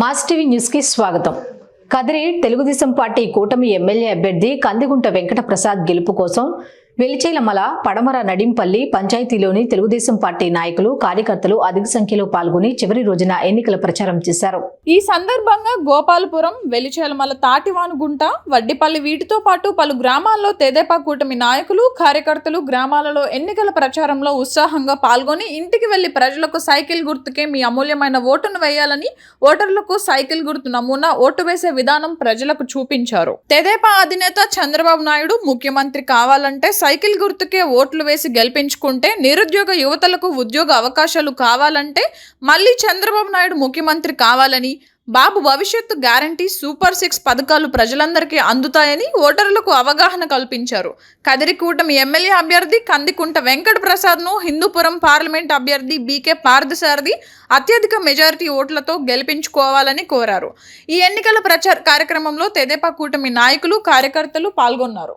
Mass TV న్యూస్కి స్వాగతం. Kadiri Telugu Desam party కూటమి ఎమ్మెల్యే అభ్యర్థి కందిగుంట వెంకట ప్రసాద్ గెలుపు కోసం వెలిచేలమల పడమర నడింపల్లి పంచాయతీలోని తెలుగుదేశం పార్టీ నాయకులు కార్యకర్తలు అధిక సంఖ్యలో పాల్గొని చివరి రోజున ఎన్నికల ప్రచారం చేశారు. ఈ సందర్భంగా గోపాలపురం వెలిచేలమల తాటివానుగుంట వడ్డిపల్లి వీటితో పాటు పలు గ్రామాల్లో తెదేపా కూటమి నాయకులు కార్యకర్తలు గ్రామాలలో ఎన్నికల ప్రచారంలో ఉత్సాహంగా పాల్గొని ఇంటికి వెళ్ళి ప్రజలకు సైకిల్ గుర్తుకే మీ అమూల్యమైన ఓటును వేయాలని ఓటర్లకు సైకిల్ గుర్తు నమూనా ఓటు వేసే విధానం ప్రజలకు చూపించారు. తెదేపా అధినేత చంద్రబాబు నాయుడు ముఖ్యమంత్రి కావాలంటే సైకిల్ గుర్తుకే ఓట్లు వేసి గెలిపించుకుంటే నిరుద్యోగ యువతలకు ఉద్యోగ అవకాశాలు కావాలంటే మళ్ళీ చంద్రబాబు నాయుడు ముఖ్యమంత్రి కావాలని బాబు భవిష్యత్తు గ్యారంటీ సూపర్ సిక్స్ పథకాలు ప్రజలందరికీ అందుతాయని ఓటర్లకు అవగాహన కల్పించారు. కదిరి కూటమి ఎమ్మెల్యే అభ్యర్థి కందికుంట వెంకట ప్రసాద్ను హిందూపురం పార్లమెంట్ అభ్యర్థి బీకే పార్థసారథి అత్యధిక మెజారిటీ ఓట్లతో గెలిపించుకోవాలని కోరారు. ఈ ఎన్నికల ప్రచార కార్యక్రమంలో తెదేపా కూటమి నాయకులు కార్యకర్తలు పాల్గొన్నారు.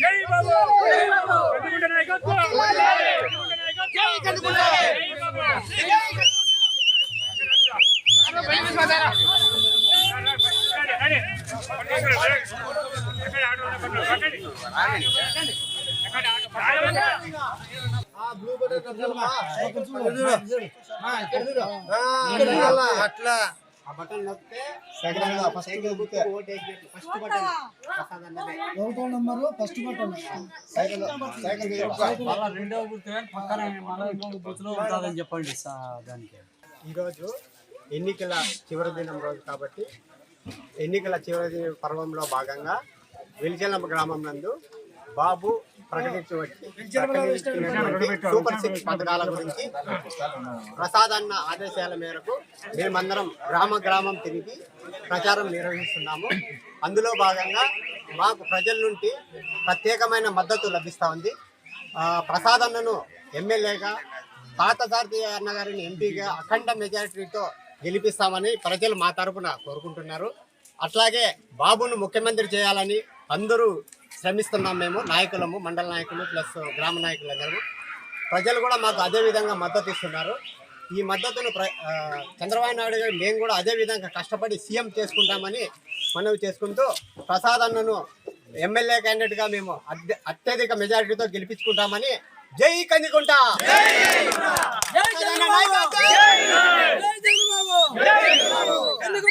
జై బాబు జై బాబు కట్టుకుంట నాయకత్వం జై కట్టుకుంట జై బాబు అట్లా ఆ బటన్ నొక్కితే second first first button first button cycle cycle పక్కన ఇంకొక ఉంటుందని చెప్పండి సార్ దానికి ఈరోజు ఎన్నికల చివరి దినం రోజు కాబట్టి ఎన్నికల చివరి పర్వంలో భాగంగా వెలిచెలమ్మ గ్రామం నందు బాబు ప్రకటించవచ్చు సూపర్ సిక్స్ పథకాల గురించి ప్రసాద్ అన్న ఆదేశాల మేరకు మేమందరం గ్రామ గ్రామం తిరిగి ప్రచారం నిర్వహిస్తున్నాము. అందులో భాగంగా మాకు ప్రజల నుండి ప్రత్యేకమైన మద్దతు లభిస్తూ ఉంది. ఆ, ప్రసాద్ అన్నను ఎమ్మెల్యేగా పాతసారథి అన్న గారిని ఎంపీగా అఖండ మెజారిటీతో గెలిపిస్తామని ప్రజలు మా తరపున కోరుకుంటున్నారు. అట్లాగే బాబును ముఖ్యమంత్రి చేయాలని అందరూ శ్రమిస్తున్నాం మేము నాయకులము మండల నాయకులు ప్లస్ గ్రామ నాయకులు అందరూ ప్రజలు కూడా మాకు అదే విధంగా మద్దతు ఇస్తున్నారు. ఈ మద్దతును ప్ర చంద్రబాబు నాయుడు గారు మేము కూడా అదే విధంగా కష్టపడి సీఎం చేసుకుంటామని మనవి చేసుకుంటూ ప్రసాద్ అన్నను ఎమ్మెల్యే క్యాండిడేట్గా మేము అత్య- అత్యధిక మెజారిటీతో గెలిపించుకుంటామని జై కందికుంట! ఎందుకు